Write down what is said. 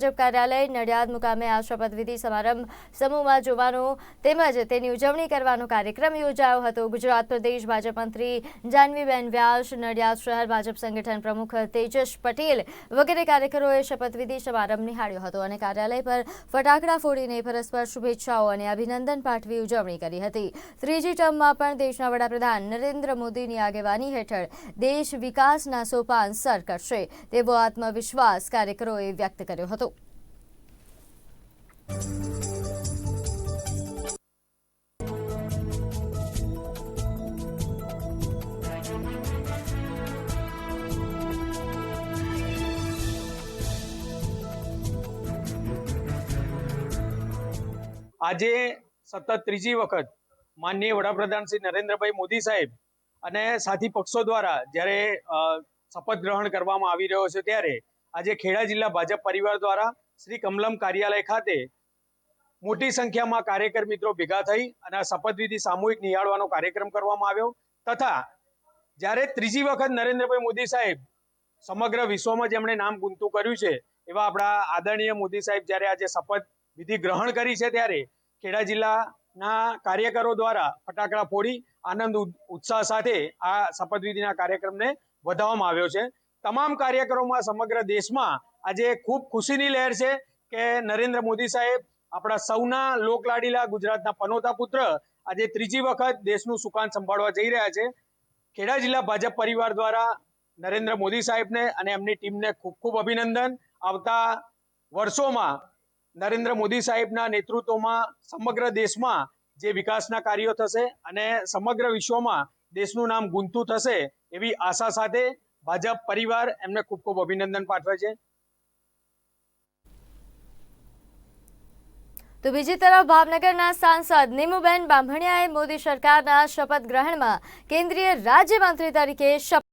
ભાજપ કાર્યાલય નડિયાદ મુકામે આ શપથવિધિ સમારંભ સમૂહમાં જોવાનો તેમજ તેની ઉજવણી કરવાનો કાર્યક્રમ યોજાયો હતો. ગુજરાત પ્રદેશ ભાજપ મંત્રી જાનવીબેન વ્યાસ, નડિયાદ શહેર ભાજપ સંગઠન પ્રમુખ તેજસ પટેલ વગેરે કાર્યકરોએ શપથવિધિ સમારંભ નિહાળ્યો હતો અને કાર્યાલય પર ફટાકડા ફોડીને પરસ્પર શુભેચ્છાઓ અને અભિનંદન પાઠવી ઉજવણી કરી હતી. ત્રીજી ટર્મમાં પણ દેશના વડાપ્રધાન નરેન્દ્ર મોદીની આગેવાની હેઠળ દેશ વિકાસના સોપાન સર કરશે તેવો આત્મવિશ્વાસ કાર્યકરોએ વ્યક્ત કર્યો હતો. આજે સતત ત્રીજી વખત માનનીય વડાપ્રધાન શ્રી નરેન્દ્રભાઈ મોદી સાહેબ અને સાથી પક્ષો દ્વારા જ્યારે શપથ ગ્રહણ કરવામાં આવી રહ્યો છે ત્યારે આજે ખેડા જિલ્લા ભાજપ પરિવાર દ્વારા શ્રી કમલમ કાર્યાલય ખાતે મોટી સંખ્યામાં કાર્યકર મિત્રો ભેગા થઈ અને શપથવિધિ સામૂહિક નિહાળવાનો કાર્યક્રમ કરવામાં આવ્યો. તથા જ્યારે ત્રીજી વખત નરેન્દ્રભાઈ મોદી સાહેબ સમગ્ર વિશ્વમાં જેમણે નામ ગુંતું કર્યું છે, એવા આપણા આદરણીય મોદી સાહેબ જ્યારે આજે શપથ વિધિ ગ્રહણ કરી છે ત્યારે ખેડા જિલ્લાના કાર્યકરો દ્વારા ફટાકડા ફોડી આનંદ ઉત્સાહ સાથે આ શપથવિધિના કાર્યક્રમને વધાવવામાં આવ્યો છે. તમામ કાર્યકરોમાં સમગ્ર દેશમાં આજે ખૂબ ખુશીની લહેર છે કે નરેન્દ્ર મોદી સાહેબ આપણા સૌના લોકલાડીલા ગુજરાતના પનોતા પુત્ર આજે ત્રીજી વખત દેશનું સુકાન સંભાળવા જઈ રહ્યા છે. ખેડા જિલ્લા ભાજપ પરિવાર દ્વારા નરેન્દ્ર મોદી સાહેબને અને એમની ટીમને ખૂબ ખૂબ અભિનંદન. આવતા વર્ષોમાં નરેન્દ્ર મોદી સાહેબના નેતૃત્વમાં સમગ્ર દેશમાં જે વિકાસના કાર્યો થશે અને સમગ્ર વિશ્વમાં દેશનું નામ ગુંતું થશે એવી આશા સાથે ભાજપ પરિવાર એમને ખૂબ ખૂબ અભિનંદન પાઠવે છે. તો બીજી તરફ ભાવનગરના સાંસદ નીમુબેન બાંભણિયાએ મોદી સરકારના શપથ ગ્રહણમાં કેન્દ્રીય રાજ્યમંત્રી તરીકે શપથ